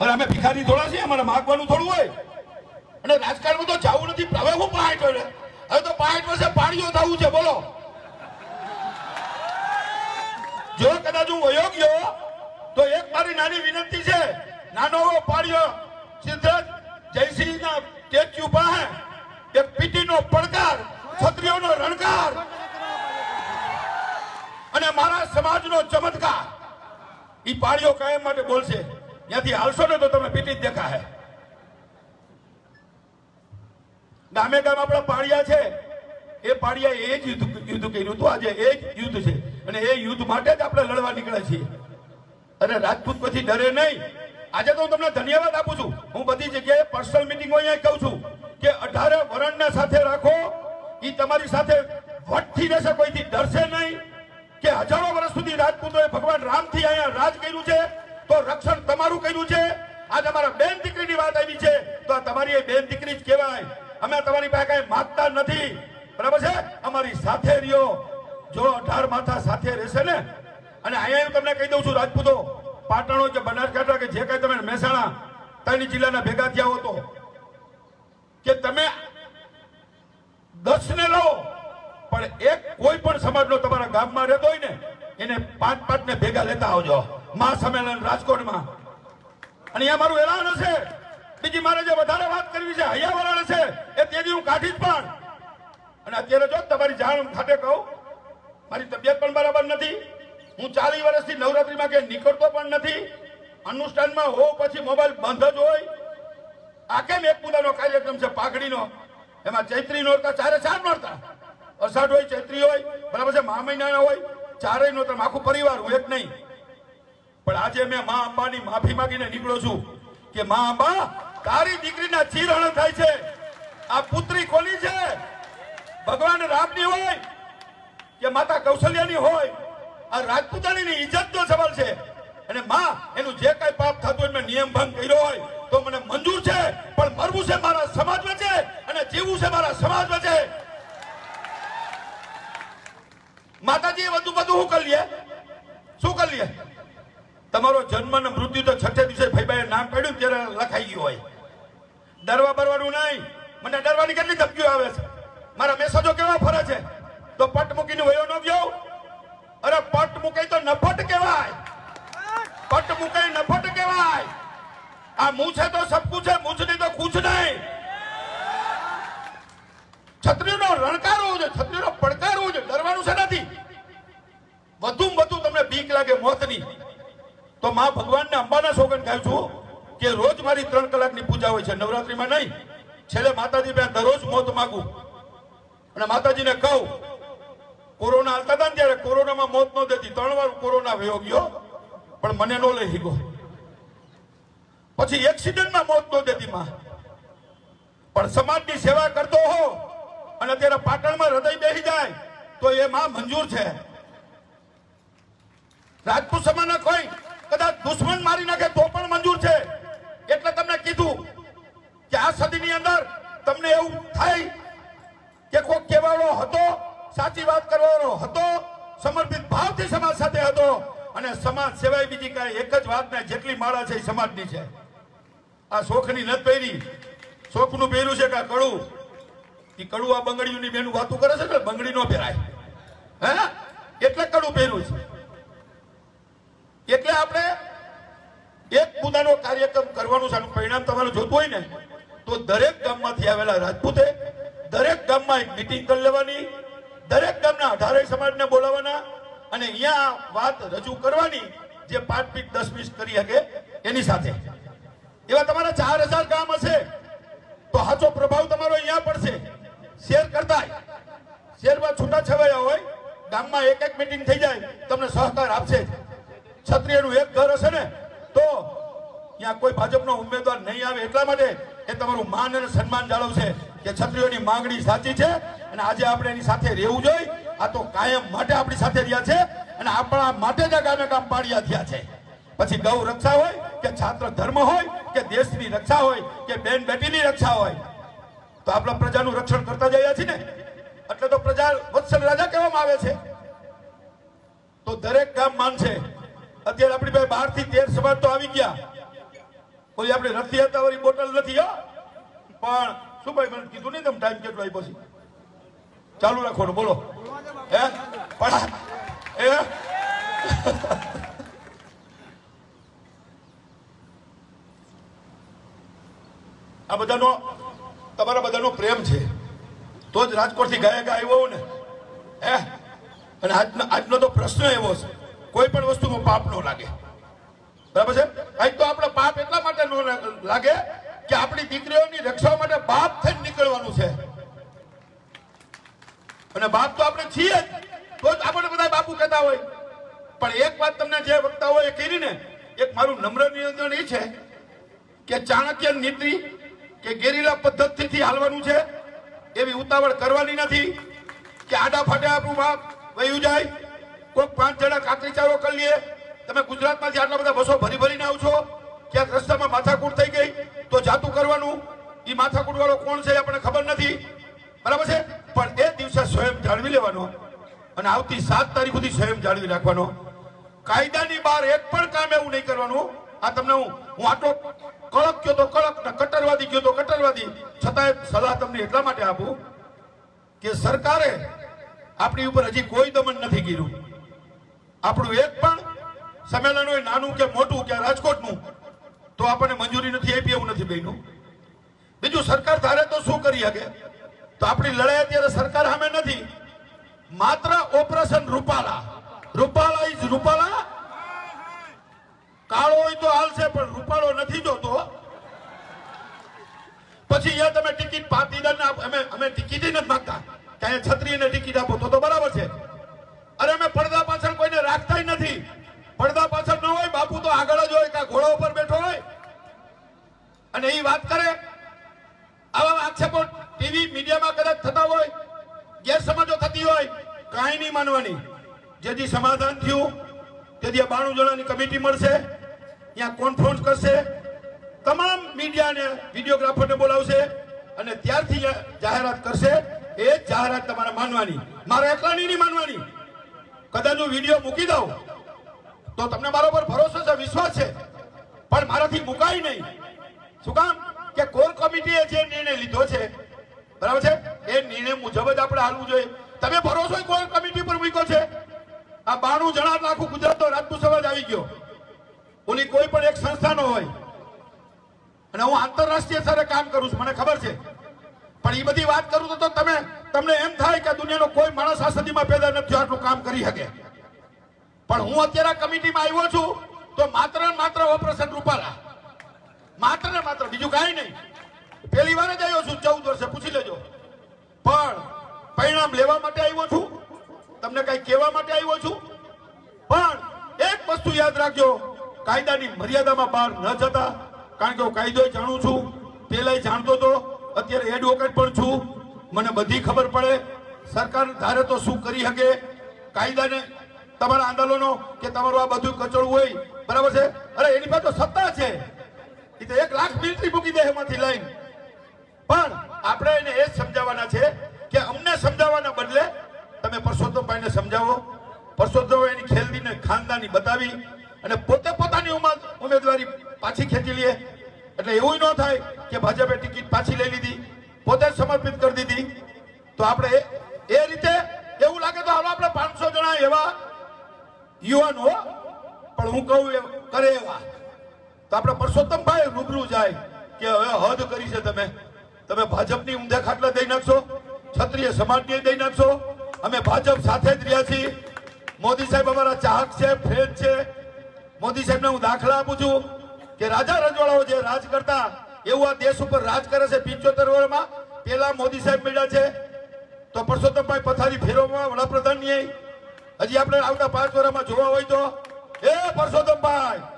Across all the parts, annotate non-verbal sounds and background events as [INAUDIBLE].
અને અમે ભિખારી થોડા છીએ, અમારે માગવાનું થોડું હોય. અને રાજકારણમાં તો જવું નથી હવે હું પાંચ વર્ષ હવે તો પાંચ વર્ષે પાણીઓ થવું છે, બોલો. જો કદાચ હું વયો ગયો, તો એક મારી નાની વિનંતી છે. નાનો પાડ્યો સિદ્ધરાજ જયસિંહના સ્ટેચ્યુ પાસે એક પીટીનો પડકાર ક્ષત્રિયોનો રણકાર. અને મારા સમાજનો ચમત્કાર. ઈ પાડીઓ કાયમ માટે બોલશે. ત્યાંથી હાલશો ને તો તમે પીટી જ દેખાશે. ગામે ગામ આપણા પાડિયા છે. એ પાડિયા એ જ યુદ્ધ યુદ્ધ કર્યું હતું. આજે એ જ યુદ્ધ છે. અને એ યુદ્ધ માટે જ આપણે લડવા નીકળે છીએ. અને રાજપૂત પછી ડરે નહીં. આજે તો હું તમને ધન્યવાદ આપું છું. હું બધી જગ્યાએ પર્સનલ મિટિંગો અહીંયા કહું છું કે અઢારે વરણને સાથે રાખો. એ તમારી સાથે વટથી રહેશે, કોઈથી ડરશે નહીં. કે હજારો વર્ષ સુધી રાજપૂતોએ ભગવાન રામથી અહીંયા રાજ કર્યું છે. તો રક્ષણ તમારું કર્યું છે. આજે અમારા બેન દીકરીની વાત આવી છે. તો તમારી એ બેન દીકરી જ કહેવાય. અમે તમારી પાસે કઈ માગતા નથી. બરાબર છે? અમારી સાથે રહ્યો. જો અઢાર માથા સાથે રહેશે ને, અને અહીંયા હું તમને કહી દઉં છું, રાજપૂતો પાટણો કે બનાસકાંઠા કે જે કઈ તમે મહેસાણા ત્રણ જિલ્લાના ભેગા થયા હો તો, કે તમે દસ ને લો, પણ એક કોઈ પણ સમાજનો તમારા ગામમાં રહેતો હોય ને, એને પાંચ પાંચ ને ભેગા લેતા આવજો. મહા સંમેલન રાજકોટમાં. અને અહીંયા મારું એલાન હશે. બીજી મારે જે વધારે વાત કરવી છે હૈયાવરણ હશે, એ તેજી હું કાઢી જ પણ. અને અત્યારે જો તમારી જાણ ખાતે કહું, મારી તબિયત પણ બરાબર નથી. હું ચાલીસ વર્ષથી નવરાત્રીમાં કે નીકળતો પણ નથી. અનુષ્ઠાનમાં હો, પછી મોબાઈલ બંધ જ હોય. આ કેમ એક પૂજાનો કાર્યક્રમ છે, પાઘડીનો? એમાં ચૈત્રી નોરતા ચારે ચાર નોરતા અષાઢ હોય, ચૈત્રી હોય, બરાબર છે મહા મહિનાના હોય ચારેય નોરતા આખું પરિવાર, હું એક નહીં. પણ આજે મેં મા અંબાની માફી માંગીને નીકળો છું કે મા અંબા, તારી દીકરીના ચીરણ થાય છે. આ પુત્રી કોની છે? ભગવાન રામની હોય કે માતા કૌશલ્યાની હોય? આ રાજપૂતાણીની ઇજ્જતનો સવાલ છે. અને માં, એનું જે કઈ પાપ થતું હોય, મેં નિયમ ભંગ કર્યો હોય, તો મને મંજૂર છે. પણ મરવું છે મારા સમાજ વચ્ચે અને જીવવું છે મારા સમાજ વચ્ચે. માતાજી વધુ બધું શું કરી લે? શું કરી લે? તમારો જન્મ ને મૃત્યુ તો છઠ્ઠે દિવસે ભાઈબાએ નામ પડ્યું ત્યારે લખાઈ ગયું હોય. ડરવા બરવાનું નહીં. મને ડરવાની કેટલી ધમકીઓ આવે છે? મારા મેસેજો કેવા ફરે છે? તો પટ મૂકીને વયો ન ગયો? અરે પટ મૂકાય તો નફટ કહેવાય. પટ મૂકાય નફટ કહેવાય. આ મૂછે તો સબ છે મૂછ નહીં તો કુછ નહીં. છત્રીનો રણકાર હોવો છે, છત્રીનો પડકાર હોવો ડરવાનું છે નથી. વધુ વધુ તમને બીક લાગે મોતની. તો માં ભગવાનને અંબાના સોગન ખાવ છું કે રોજ મારી ત્રણ કલાકની પૂજા હોય છે, નવરાત્રીમાં નહીં. છેલ્લે માતાજી પાસે દરરોજ મોત માગું. અને માતાજીને કહું, કોરોના હાલતા હતા ને ત્યારે કોરોનામાં મોત ન દેતી, ત્રણ વાર કોરોના વયો ગયો, પણ મને નો લઈ ગયો પછી એક્સિડન્ટમાં મોત ન દેતી માં. પણ સમાજની સેવા કરતો હો, અને અત્યારે પાટણમાં હૃદય બેસી જાય, તો એ માં મંજૂર છે. રાજપૂત સમાજના કોઈ કદાચ દુશ્મન મારી નાખે તો પણ મંજૂર છે. એટલે તમને કીધું કે આ સદીની અંદર તમને એવું થાય કે કોઈ કહેવાનો હતો, સાચી વાત કરવાનો હતો, સમર્પિત ભાવથી સમાજ સાથે હતો અને સમાજ સિવાય બીજી કાંઈ એક જ વાત ને જેટલી માળા છે એ સમાજની છે. આ શોખની નથ પહેરી. શોખનું પહેર્યું છે કે કડું? એ કડું આ બંગડીઓની બેનું વાતું કરે છે ને, બંગડી નો પહેરાય. હે? એટલે કડું પહેર્યું છે. એટલે આપણે એક મુદ્દાનો કાર્યક્રમ કરવાનું છે. પરિણામ તમારું જોતું હોય ને, તો દરેક ગામમાંથી આવેલા રાજપૂતે દરેક ગામમાં એક મિટિંગ કરી લેવાની, દરેક ગામના અઢારે સમાજને બોલાવવાના અને અહીંયા વાત રજૂ કરવાની જે પાંચ પીટ દસ વીસ કરી શકે એની સાથે. એવા તમારા ચાર હજાર ગામ હશે, તો સાચો પ્રભાવ તમારો અહીંયા પડશે. શેર કરતા શેરમાં છૂટા છવાયા હોય, ગામમાં એક એક મિટિંગ થઈ જાય, તમને સહકાર આપશે જ. ક્ષત્રિયનું એક ઘર હશે ને, તો ત્યાં કોઈ ભાજપનો ઉમેદવાર નહીં આવે. એટલા માટે એ તમારું માન અને સન્માન જાળવશે કે ક્ષત્રિયોની માંગણી સાચી છે અને આજે આપણે એની સાથે રહેવું જોઈએ. આ તો કાયમ માટે આપણી સાથે રહ્યા છે અને આપણા માટે જ ગામે ગામ પાડ્યા થયા છે. પછી ગૌ રક્ષા હોય કે છાત્ર ધર્મ હોય કે દેશની રક્ષા હોય કે બેન બેટીની રક્ષા હોય. તો આપણા પ્રજાનું રક્ષણ કરતા જઈએ છીએ ને. એટલે તો પ્રજા વત્સલ રાજા કહેવામાં આવે છે. તો દરેક કામ માનશે અત્યારે આપણી પાસે બારથી તેર સમાજ તો આવી ગયા. કોઈ આપણે નથી હતા વાળી બોટલ નથી, હો. પણ શું ભાઈ, મને કીધું નહીં તમે ટાઈમ કેટલો આવી પછી ચાલુ રાખવાનું, બોલો. હે? પણ એ [LAUGHS] આ બધાનો, તમારા બધાનો પ્રેમ છે. તો જ રાજકોટથી ગયા ગયા આવ્યો ને. હે? અને આજનો આજનો તો પ્રશ્ન એવો છે. કોઈ પણ વસ્તુમાં પાપ ન લાગે. બરાબર છે? અહીં તો આપણે પાપ એટલા માટે ન લાગે કે આપણી દીકરીઓની રક્ષા માટે બાપ થઈ નીકળવાનું છે. અને બાપ તો આપણે છીએ જ. તો જ આપણે બધા બાપુ કહેતા હોય. પણ એક વાત તમને જે વક્તા હોય એ કરી ને, એક મારું નમ્ર નિવેદન એ છે કે ચાણક્ય નીતિ કે ગેરીલા પદ્ધતિથી હાલવાનું છે, એવી ઉતાવળ કરવાની નથી કે આડા ફાટે આપણું બાપ વયું જાય કોઈક પાંચ જણા કાકરી ચારો કરી લઈએ તમે ગુજરાતમાંથી આટલા બધા બસો ભરી ભરીને આવશો ક્યાંક રસ્તામાં માથાકૂટ થઈ ગઈ, તો જાતું કરવાનું. એ માથાકૂટ વાળો કોણ છે આપણને ખબર નથી. બરાબર છે? પણ એ દિવસે સ્વયં જાળવી લેવાનો અને આવતી સાત તારીખ સુધી સ્વયં જાળવી રાખવાનો. કાયદાની બહાર એક પણ કામ એવું નહીં કરવાનું. આ તમને હું હું આટલો કડક કયો તો કડક ને કટ્ટરવાદી કયો તો કટ્ટરવાદી. છતાંય સલાહ તમને એટલા માટે આપું કે સરકારે આપણી ઉપર હજી કોઈ દમન નથી કર્યું. આપણું એક પણ સંમેલન હોય નાનું કે મોટું કે રાજકોટનું, તો આપણને મંજૂરી નથી આપી એવું નથી બન્યું. બીજું સરકાર ધારે તો શું કરી શકે? તો આપણી લડાઈ અત્યારે સરકાર સામે નથી. માત્ર ઓપરેશન રૂપાલા. રૂપાલા ઇઝ રૂપાલા? કાળો હોય તો હાલશે, પણ રૂપાળો નથી જોતો. પછી અહીંયા તમે ટિકિટ પાટીદાર અમે અમે ટિકિટ નથી માંગતા. ક્યાંય છત્રીને ટિકિટ આપો તો બરાબર છે. અને એ વાત કરે, આવા આક્ષેપો ટીવી મીડિયામાં કદાચ થતા હોય, ગેરસમજો થતી હોય, કાંઈ નહીં માનવાની. જેથી સમાધાન થયું, તેથી બાણું જણાની કમિટી મળશે, ત્યાં કોન્ફરન્સ કરશે, તમામ મીડિયાને વિડીયોગ્રાફરને બોલાવશે, અને ત્યારથી જાહેરાત કરશે, એ જાહેરાત તમારે માનવાની. મારે એકલાની નહીં માનવાની. કદાચ હું વીડિયો મૂકી દઉં, તો તમને મારા પર ભરોસો છે, વિશ્વાસ છે, પણ મારાથી મુકાય નહીં. શું કામ? કે કોર કમિટીએ જે નિર્ણય લીધો છે, બરાબર છે? એ નિર્ણય મુજબ જ આપણે હાલવું જોઈએ. તમે ભરોસો કોર કમિટી પર મૂક્યો છે? આ બાણું જણા આખું ગુજરાતનો રાજપૂત સમાજ આવી ગયો. ઓલી કોઈ પણ એક સંસ્થાનો હોય. અને હું આંતરરાષ્ટ્રીય સ્તરે કામ કરું છું, મને ખબર છે. પણ એ બધી વાત કરું તો તમે, તમને એમ થાય કે દુનિયાનો કોઈ માણસ આ સદીમાં પેદા નથી આટલું કામ કરી શકે. પણ હું અત્યારે કમિટીમાં આવ્યો છું, તો માત્ર માત્ર ઓપરેશન રૂપાલા. માત્ર ને માત્ર, બીજું કાંઈ નહીં. પહેલી વાર જ આવ્યો છું, ચૌદ વર્ષે, પૂછી લેજો. પણ પરિણામ લેવા માટે આવ્યો છું, તમને કઈ કહેવા માટે આવ્યો છું. પણ એક વસ્તુ યાદ રાખજો, કાયદાની મર્યાદામાં બહાર ન જતા, કારણ કે હું કાયદો જાણું છું પેલા જાણતો હતો અત્યારે એડવોકેટ પણ છું. મને બધી ખબર પડે. સરકાર ધારે તો શું કરી શકે? કાયદાને, તમારા આંદોલનો કે તમારું આ બધું કચોળું હોય, બરાબર છે? અરે, એની પાસે સત્તા છે. એ તો એક લાખ મિલિટરી મૂકી દે એમાંથી લઈને. પણ આપણે એને એ સમજાવવાના છે કે અમને સમજાવવાના બદલે તમે પરસોત્તમભાઈને સમજાવો. પરસોત્તમ એની ખેલદીને ખાનદાની બતાવી અને પોતે પોતાની ઉમા ઉમેદવારી પાછી ખેંચી લે. એટલે એવું ન થાય કે ભાજપે ટિકિટ પાછી લઈ લીધી, પોતે સમર્પિત કરી દીધી. તો આપણે એ- રીતે એવું લાગે તો હાલો આપણે પાંચસો જણા એવા યુવાનો, પણ હું કહું કરે એવા. તો આપણે પરસોત્તમભાઈ રૂબરૂ જાય કે હવે હદ કરી છે તમે. તમે ભાજપની ઊંધા ખાટલા દઈ નાખશો, ક્ષત્રિય સમાજની દઈ નાખશો. અમે ભાજપ સાથે જ રહ્યા છીએ. મોદી સાહેબ અમારા ચાહક છે, ફ્રેન્ડ છે. મોદી સાહેબને હું દાખલા આપું છું કે રાજા રજવાડાઓ જે રાજ કરતા, એવું આ દેશ ઉપર રાજ કરે છે પિંચોતેર વર્ષમાં, પેલા મોદી સાહેબ મળ્યા છે. તો પરસોત્તમભાઈ પથારી ફેરવવામાં વડાપ્રધાન નહીં હજી આપણે આવતા પાંચ વર્ષમાં જોવા હોય તો, એ પરસોત્તમભાઈ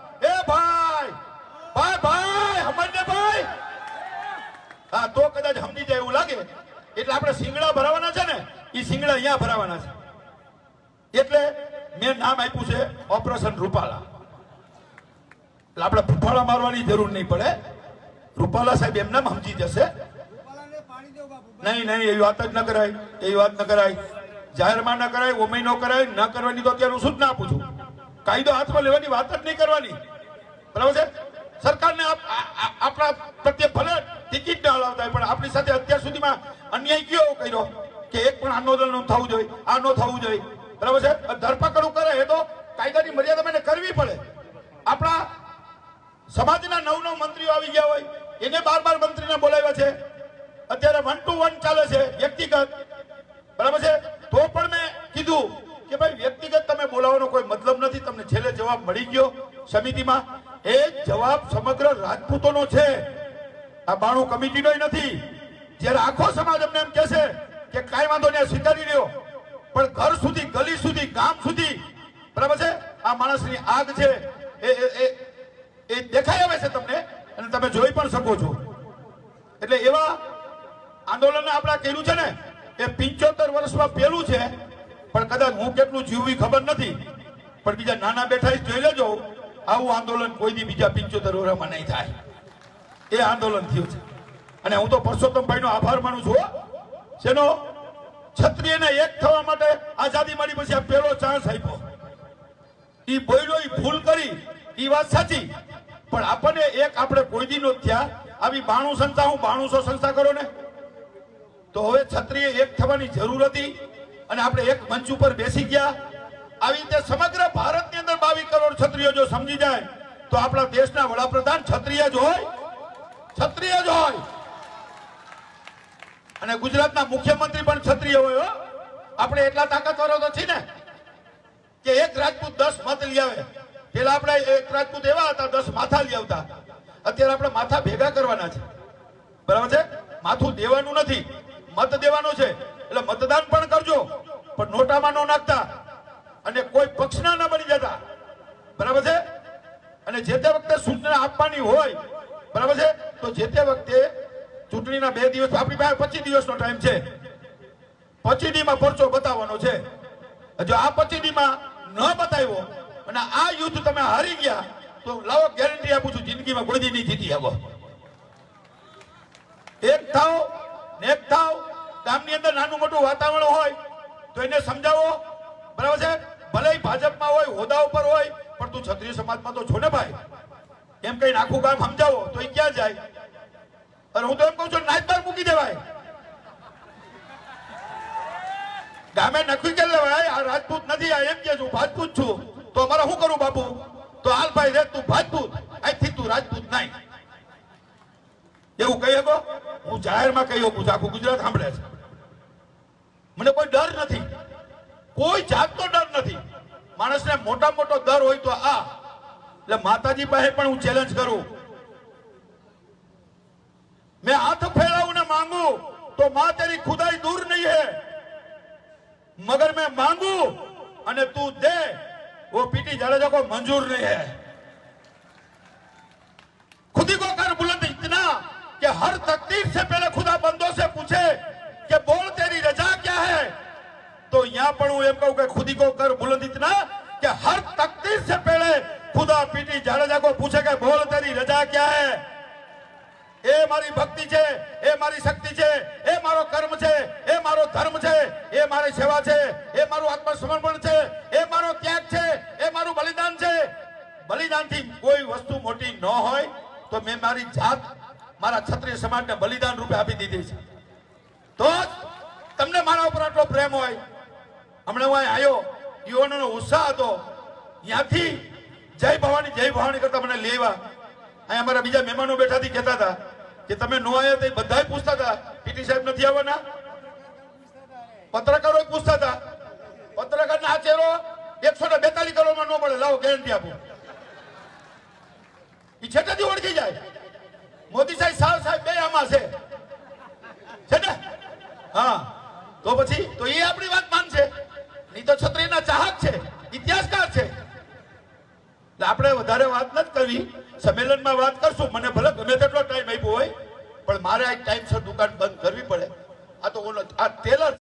તો કદાચ સમજી જાય એવું લાગે. એટલે આપણે સિંગડા ભરાવાના છે ને એ સિંગડા અહીંયા ભરાવાના છે. એટલે મેં નામ આપ્યું છે ઓપરેશન રૂપાલા. એટલે આપણે ફૂફાળા મારવાની જરૂર નહીં પડે. રૂપાલા સાહેબ એમને સમજી જશે. નહીં નહીં, એવી વાત જ ન કરાય, એવી વાત ન કરાય. જાહેરમાં ન કરાય, ઓમય ન કરાય, ન કરવાની તો અત્યારે હું શું જ ના આપું છું કાયદો હાથમાં લેવાની વાત જ નહીં કરવાની. બરાબર છે? સરકારને આપણા પ્રત્યે ભલે ટિકિટ ના લાવતા પણ આપણી સાથે અત્યાર સુધીમાં અન્યાય કયો કર્યો કે એક પણ આંદોલન થવું જોઈએ, આ ન થવું જોઈએ? બરાબર છે? ધરપકડ કરે એ તો કાયદાની મર્યાદા એને કરવી પડે. આપણા સમાજના નવ નવ મંત્રીઓ આવી ગયા હોય, એને બાર બાર મંત્રીને બોલાવ્યા છે. અત્યારે વન ટુ વન ચાલે છે, વ્યક્તિગત. બરાબર છે? તો પણ મેં કીધું કે ભાઈ વ્યક્તિગત તમે બોલાવવાનો કોઈ મતલબ નથી, તમને છેલ્લે જવાબ મળી ગયો સમિતિમાં. એ જવાબ સમગ્ર રાજપૂતોનો છે. આ બાણું કમિટીનો નથી. જ્યારે આખો સમાજ અમને એમ કહેશે કે કાંઈ વાંધો નહીં સ્વીકારી રહ્યો પણ ઘર સુધી, ગલી સુધી, ગામ સુધી, બરાબર છે? આ માણસની આગ છે. એ- એ એ દેખાઈ આવે છે તમને, અને તમે જોઈ પણ શકો છો. એટલે એવા આંદોલન આપણે કર્યું છે ને, એ પિંચોતેર વર્ષમાં પહેલું છે. પણ કદાચ હું કેટલું જીવવી ખબર નથી. પણ બીજા નાના બેઠા જોઈ લેજો. આવું આંદોલન કોઈ દી બીજા પિંચોતેર વર્ષમાં નહીં થાય. એ આંદોલન થયું છે. અને હું તો પરસોત્તમભાઈનો આભાર માનું છું. જેનો ક્ષત્રિયને એક થવા માટે આઝાદી મળી પછી આ પહેલો ચાન્સ આપ્યો. ઈ બોયલો ઈ ભૂલ કરી, ઈ વાત સાચી. પણ આપણને એક આપણે કોઈ દી નો થયા. આવી બાણું સંસ્થા, હું બાણુંસો સંસ્થા કરો ને? તો હવે ક્ષત્રિય એક થવાની જરૂર હતી. અને આપણે એક મંચ ઉપર બેસી ગયા. આવી રીતે સમગ્ર બાવીસ કરોડ ક્ષત્રિયો જો સમજી જાય, તો આપણા દેશના વડાપ્રધાન ક્ષત્રિય જ હોય, ક્ષત્રિય જ હોય. અને ગુજરાતના મુખ્યમંત્રી પણ ક્ષત્રિય હોય આપણે એટલા તાકાતવારો તો ને કે એક રાજપૂત દસ મત લઈ આવે. પેલા આપણે એક રાજપૂત એવા હતા, દસ માથા લઈ આવતા. અત્યારે આપણે માથા ભેગા કરવાના છે. બરાબર છે? માથું દેવાનું નથી. મત દેવાનો છે. એટલે મતદાન પણ કરજો, પણ નોટામાં ન નાખતા. અને કોઈ પક્ષના ન બની જતા. બરાબર છે? અને જે તે વખતે સૂચના આપવાની હોય, બરાબર છે? તો જે તે વખતે ચૂંટણીના બે દિવસ, આપણી પાસે પચીસ દિવસનો ટાઈમ છે. પચીસ દીમાં પરચો બતાવવાનો છે. જો આ પચીસ દીમાં ન બતાવ્યો, અને આ યુદ્ધ તમે હારી ગયા, તો લાવો ગેરંટી આપું છું, જિંદગીમાં કોઈ નહીં જીતી આવો એક થાવ, ને એક થાવ, ગામની અંદર નાનું મોટું વાતાવરણ હોય, તો એને સમજાવો, બરાબર છે? ભલે ભાજપમાં હોય હોદ્દા ઉપર હોય પણ તું ક્ષત્રિય સમાજમાં તો છો ને ભાઈ? એમ કઈ આખું ગામ સમજાવો, તો એ ક્યાં જાય? અને હું તો એમ કહું છું નાચબાર મૂકી દેવાય. ગામે નક્કી કરી લેવાય, આ રાજપૂત નથી, આ એમ કે છું રાજપૂત છું. તો અમારે શું કરું બાપુ? તો હાલ ભાઈ રે, તું રાજપૂત આજથી તું રાજપૂત નહીં. એવું કહી શકો? હું જાહેરમાં કહી શકું છું, આખું ગુજરાત સાંભળે છે. મને કોઈ ડર નથી. કોઈ જાતનો ડર નથી. માણસને મોટા મોટો ડર હોય તો આ એટલે માતાજી પાસે પણ હું ચેલેન્જ કરું मैं हाथ फैलाऊं ना मांगू तो मां तेरी खुदाई दूर नहीं है मगर मैं मांगू અને તું દे वो पीटी जाडेजा को मंजूर नहीं है खुदी को कर बुलंद इतना कि हर तकदीर से पहले यहाँ पर હું એમ કહું કે खुदी को कर बुलंद इतना कि हर तकदीर से पहले खुदा पीटी जाडेजा को पूछे कि बोल तेरी रजा क्या है એ મારી ભક્તિ છે એ મારી શક્તિ છે એ મારો કર્મ છે એ મારો ધર્મ છે એ મારી સેવા છે એ મારું આત્મસમર્પણ છે એ મારો ત્યાગ છે એ મારું બલિદાન છે બલિદાનથી કોઈ વસ્તુ મોટી ન હોય તો મેં મારી જાત મારા ક્ષત્રિય સમાજને બલિદાન રૂપે આપી દીધી છે તો જ તમને મારા ઉપર આટલો પ્રેમ હોય હમણાં હું અહીં આવ્યો યુવાનોનો ઉત્સાહ હતો. ત્યાંથી જય ભવાની જય ભવાની કરતા મને લેવા અહીંયા અમારા બીજા મહેમાનો બેઠા થી કહેતા હતા કે તમે નો આવ્યા તે બધા પૂછતા હતા પીટી સાહેબ નથી આવવાના? પત્રકારો પૂછતા હતા. પત્રકાર ના ચહેરો એકસો ને બેતાલીસ કરોડમાં ન મળે લાવો ગેરંટી આપો. એ છેટેથી ઓળખી જાય. મોદી સાહેબ સાહેબ સાહેબ બે આમાં છે. છે ને હા. તો પછી, તો એ આપણી વાત માનશે. નહીં તો છત્રીના ચાહક છે, ઇતિહાસકાર છે. આપણે વધારે વાત નથી કરવી. સંમેલનમાં વાત કરશું. મને ભલે ગમે તેટલો ટાઈમ આપ્યો હોય, પણ મારે આ ટાઈમસર દુકાન બંધ કરવી પડે. આ તો ઓલો આ ટેલર